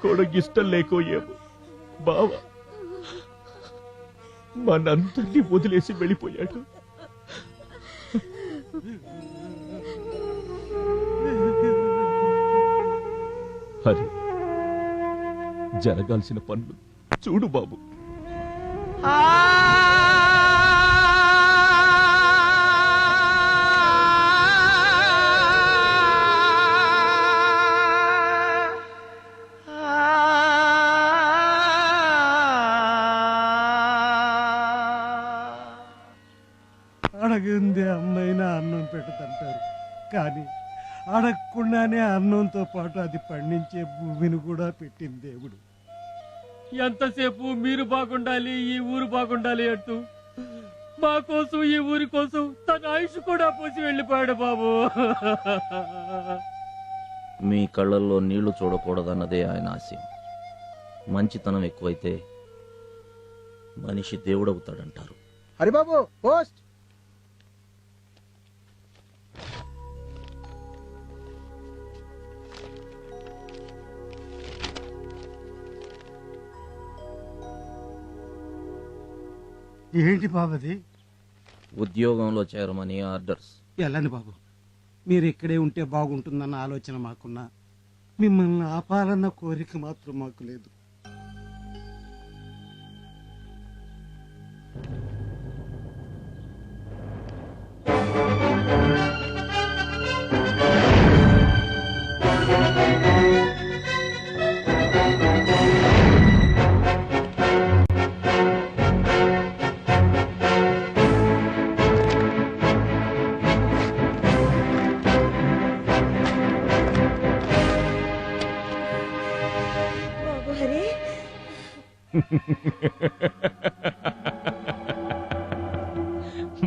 కూడా ఇష్టం లేకో ఏమో బావ మనందరినీ వదిలేసి వెళ్ళిపోయాడు. హరి జరగాల్సిన పనులు చూడు బాబు. అడగంది అమ్మైనా అన్నం పెడతంటారు. కానీ అడగకుండానే అన్నంతో పాటు అది పండించే భూమిని కూడా పెట్టింది దేవుడు. ఎంతసేపు మీరు బాగుండాలి ఈ ఊరు బాగుండాలి అంటూ మా కోసం ఈ ఊరి కోసం తన ఆయుష్ కూడా పోసి వెళ్ళిపోయాడు బాబు. మీ కళ్ళల్లో నీళ్ళు చూడకూడదన్నదే ఆయన ఆశయం. మంచితనం ఎక్కువైతే మనిషి దేవుడవుతాడంటారు. హరిబాబు పోస్ట్. ఏంటి బాబది ఉద్యోగంలో చేరమని ఆర్డర్స్. వెళ్ళండి బాబు? మీరు ఇక్కడే ఉంటే బాగుంటుందన్న ఆలోచన మాకున్నా. మిమ్మల్ని ఆపాలన్న కోరిక మాత్రం మాకు లేదు.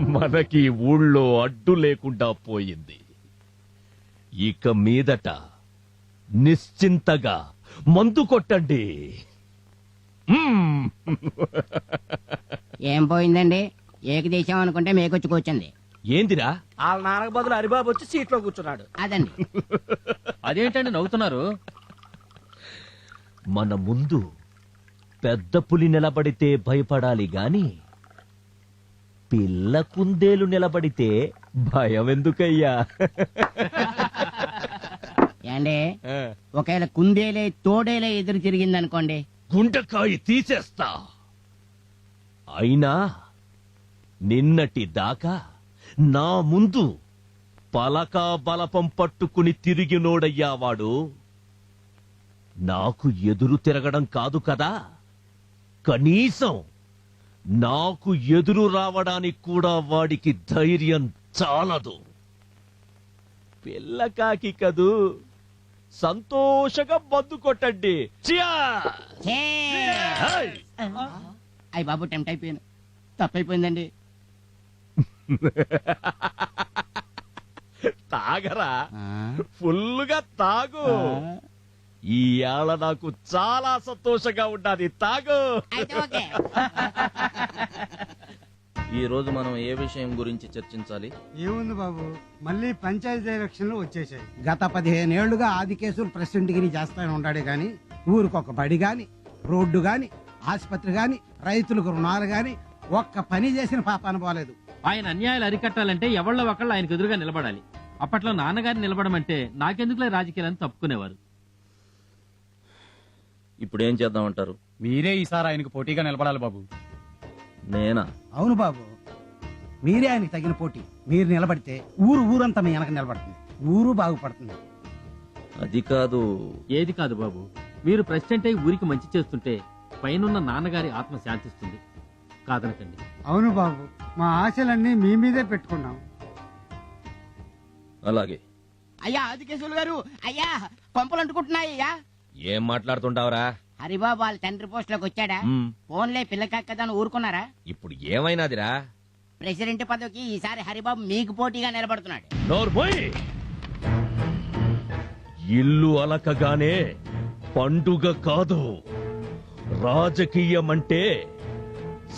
మనకి ఊళ్ళో అడ్డు లేకుండా పోయింది. ఇక మీదట నిశ్చింతగా మందు కొట్టండి. ఏం పోయిందండి? ఏకదేశం అనుకుంటే మేకొచ్చి కూర్చుంది ఏందిరా? వాళ్ళ నాన్నకు బదులు హరిబాబు వచ్చి సీట్లో కూర్చున్నాడు. అదండి. అదేంటండి నవ్వుతున్నారు? మన ముందు పెద్ద పులి నిలబడితే భయపడాలి గాని పిల్ల కుందేలు నిలబడితే భయం ఎందుకయ్యా ఏండి ఒకవేళ కుందేలే తోడేలే ఎదురు తిరిగిందనుకోండి. గుండెకాయ తీసేస్తా. అయినా నిన్నటి దాకా నా ముందు పలకా బలపం పట్టుకుని తిరిగినోడయ్యా వాడు. నాకు ఎదురు తిరగడం కాదు కదా? కనీసం నాకు ఎదురు రావడానికి కూడా వాడికి ధైర్యం చాలదు. పిల్లకాకి కదూ సంతోషంగా మందు కొట్టండి! అయ్య బాబు టెంప్ట్ అయిపోయాను. తప్పైపోయిందండి. తాగరా. ఆ, ఫుల్లుగా తాగు. ఏళ నాకు చాలా సంతోషంగా ఉండాలి తాగు. ఈ రోజు మనం ఏ విషయం గురించి చర్చించాలి? ఏముంది బాబు? మళ్ళీ పంచాయతీ ఎలక్షన్లు వచ్చేసాయి గత పదిహేనేళ్ళుగా ఆది కేసులు ప్రెసిడెంట్ గిరి చేస్తానే ఉన్నాడే గాని ఊరికొక బడి గాని రోడ్డు గాని ఆసుపత్రి గాని రైతులకు రుణాలు గాని ఒక్క పని చేసిన పాపాన పోలేదు ఆయన అన్యాయాలు అరికట్టాలంటే ఎవళ్ళ ఒకళ్ళు ఆయనకు ఎదురుగా నిలబడాలి. అప్పట్లో నాన్నగారు నిలబడమంటే నాకెందుకులే రాజకీయాలని తప్పుకునేవారు. ఇప్పుడు ఏం చేద్దామంటారు? మీరే ఈసారి ఆయనకు పోటీగా నిలబడాలి బాబు. నేనా? అవును బాబు. మీరే ఆయనకి తగిన పోటీ. మీరు నిలబడితే ఊరు ఊరంతా మీ వెనక నిలబడుతుంది. ఊరు బాగుపడుతుంది. అది కాదు. ఏది కాదు బాబు. మీరు ప్రెసిడెంట్ అయి ఊరికి మంచి చేస్తుంటే పైనున్న నాన్నగారి ఆత్మ శాంతిస్తుంది. కాదనకండి. అవును బాబు. మా ఆశలన్నీ మీ మీదే పెట్టుకున్నాం. అలాగే. అయ్యా ఆదికేశవులు గారు అయ్యా పంపలు అంటుకుంటున్నాయి అయ్యా ఏం మాట్లాడుతుంటావురా? హరిబాబు వాళ్ళ తండ్రి పోస్ట్లోకి వచ్చాడా ఫోన్లే పిల్లకక్కదని ఊరుకున్నారా? ఇప్పుడు ఏమైనాదిరా? ప్రెసిడెంట్ పదవికి ఈసారి హరిబాబు మీకు పోటీగా నిలబడుతున్నాడు. నోర్మోయ్ ఇల్లు అలకగానే పండుగ కాదు. రాజకీయం అంటే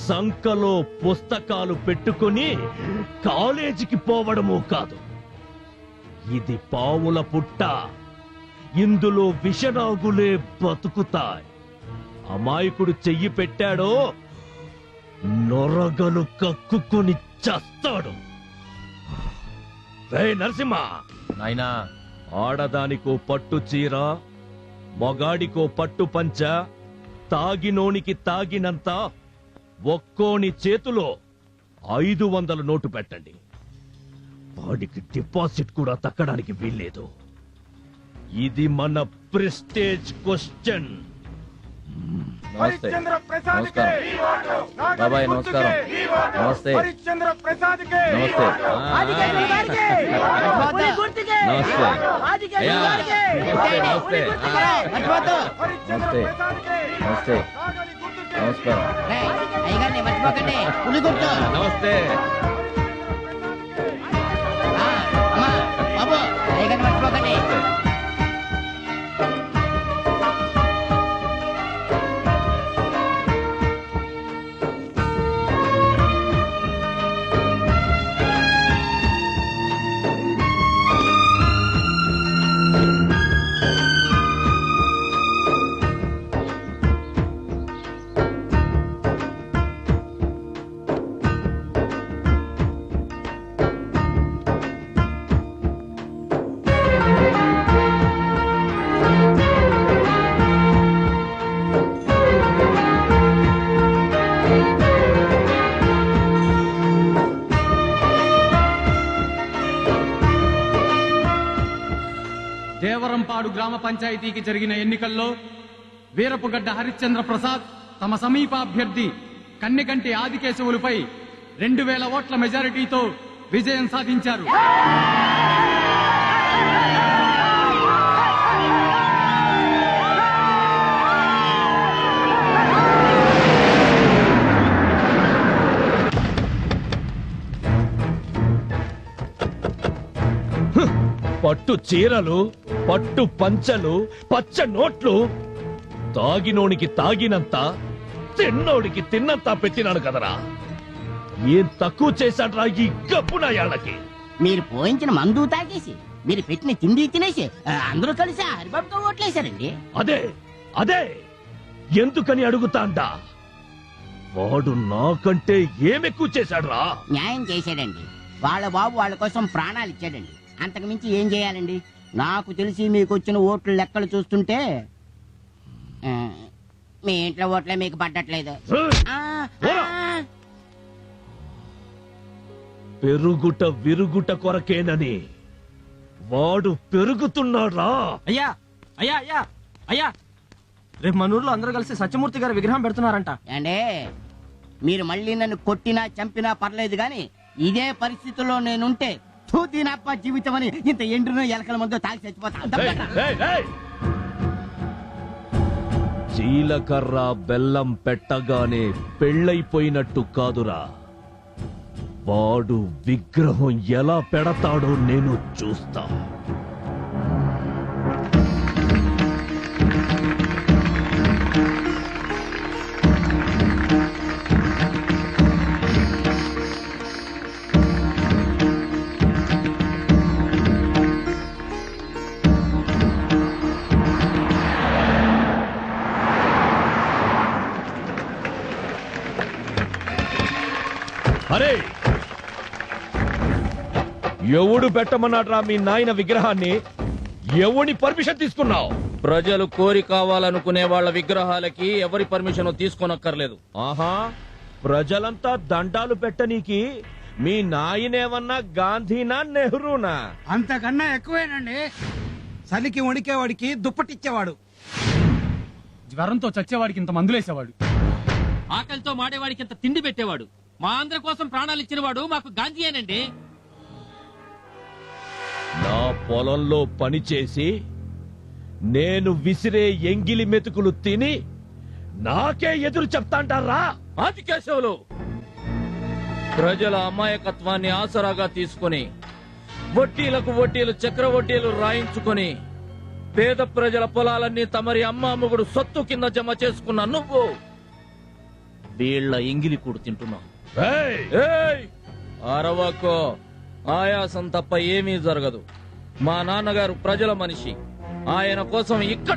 సంకలో పుస్తకాలు పెట్టుకుని కాలేజీకి పోవడము కాదు. ఇది పావుల పుట్ట. ఇందులో విషనాగులే బతుకుతాయి. అమాయకుడు చెయ్యి పెట్టాడో నొరగలు కక్కుకొని చస్తాడు. రే నరసింహ! నాయనా! ఆడదానికో పట్టు చీర మొగాడికో పట్టు పంచ తాగినోనికి తాగినంత ఒక్కోని చేతిలో ఐదు వందల నోటు పెట్టండి. వాడికి డిపాజిట్ కూడా తక్కడానికి వీల్లేదు. ఇది మన ప్రెస్టేజ్ క్వశ్చన్. నమస్తే. నమస్కారం. బాబాయ్ నమస్కారం. నమస్తే. నమస్తే. నమస్తే. అయ్యా. నమస్తే నమస్తే. నమస్తే. నమస్తే. నమస్కారం. నమస్తే. దేవరంపాడు గ్రామ పంచాయతీకి జరిగిన ఎన్నికల్లో వీరపుగడ్డ హరిశ్చంద్ర ప్రసాద్ తమ సమీప అభ్యర్థి కన్నెకంటి ఆదికేశవులపై రెండు వేల ఓట్ల మెజారిటీతో విజయం సాధించారు. పట్టు చీరలు పట్టు పంచలు పచ్చ నోట్లు. తాగినోనికి తాగినంత తిన్నోడికి తిన్నంత పెట్టినాను కదరా. ఏం తక్కువ చేశాడ్రా ఈ గబ్బు నాయాళ్ళకి? మీరు పోయించిన మందు తాగేసి మీరు పెట్టిన తిండి తినేసి అందరూ కలిసి హరిబాబుతో ఓట్లేశారండి. అదే అదే. ఎందుకని అడుగుతాండా? వాడు నాకంటే ఏమెక్కువ చేశాడ్రా? న్యాయం చేశాడండి. వాళ్ళ బాబు వాళ్ళ కోసం ప్రాణాలు ఇచ్చాడండి. అంతకు మించి ఏం చేయాలండి? నాకు తెలిసి మీకు వచ్చిన ఓట్ల లెక్కలు చూస్తుంటే మీ ఇంట్లో ఓట్లే మీకు పడ్డట్లేదు. పెరుగుట విరుగుట కొరకేనని వాడు పెరుగుతున్నాడ్రా అయ్యా అయ్యా అయ్యా అయ్యా! రేపు మన ఊర్లో అందరూ కలిసి సత్యమూర్తి గారి విగ్రహం పెడుతున్నారంట. ఏండే మీరు మళ్ళీ నన్ను కొట్టినా చంపినా పర్లేదు గాని ఇదే పరిస్థితుల్లో నేనుంటే తూతీనప్ప జీవితం అని ఇంత ఎండ్రునో ఎలకల ముందు తాగి చచ్చిపోతా. ఏయ్, ఏయ్, ఏయ్! జీలకర్ర బెల్లం పెట్టగానే పెళ్ళైపోయినట్టు కాదురా. వాడు విగ్రహం ఎలా పెడతాడో నేను చూస్తా. అరే! ఎవడు పెట్టమన్నాడ్రా మీ నాయన విగ్రహాన్ని? ఎవడి పర్మిషన్ తీసుకున్నావు? ప్రజలు కోరి కావాలనుకునే వాళ్ళ విగ్రహాలకి ఎవరి పర్మిషన్ తీసుకోనక్కర్లేదు. ఆహా! ప్రజలంతా దండాలు పెట్టనీకి మీ నాయనేమన్నా గాంధీనా నెహ్రూనా? అంతకన్నా ఎక్కువేనండి. చలికి వణికేవాడికి దుప్పటిచ్చేవాడు. జ్వరంతో చచ్చేవాడికి ఇంత మందులేసేవాడు. ఆకలితో మాడేవాడికి ఇంత తిండి పెట్టేవాడు. మా అందరి కోసం ప్రాణాలు ఇచ్చినవాడు మాకు గాంధీయేనండి నా పొలంలో పనిచేసి నేను విసిరే ఎంగిలి మెతుకులు తిని నాకే ఎదురు చెప్తాంటారా ఆదికేశవులు ప్రజల అమాయకత్వాన్ని ఆసరాగా తీసుకుని వడ్డీలకు వడ్డీలు చక్ర వడ్డీలు రాయించుకొని పేద ప్రజల పొలాలన్నీ తమరి అమ్మ అమ్ముగుడు సొత్తు కింద జమ చేసుకున్న నువ్వు వీళ్ళ ఎంగిలి కూడు తింటున్నావు! అరవకో. ఆయాసం తప్ప ఏమీ జరగదు. మా నాన్నగారు ప్రజల మనిషి. ఆయన కోసం ఇక్కడ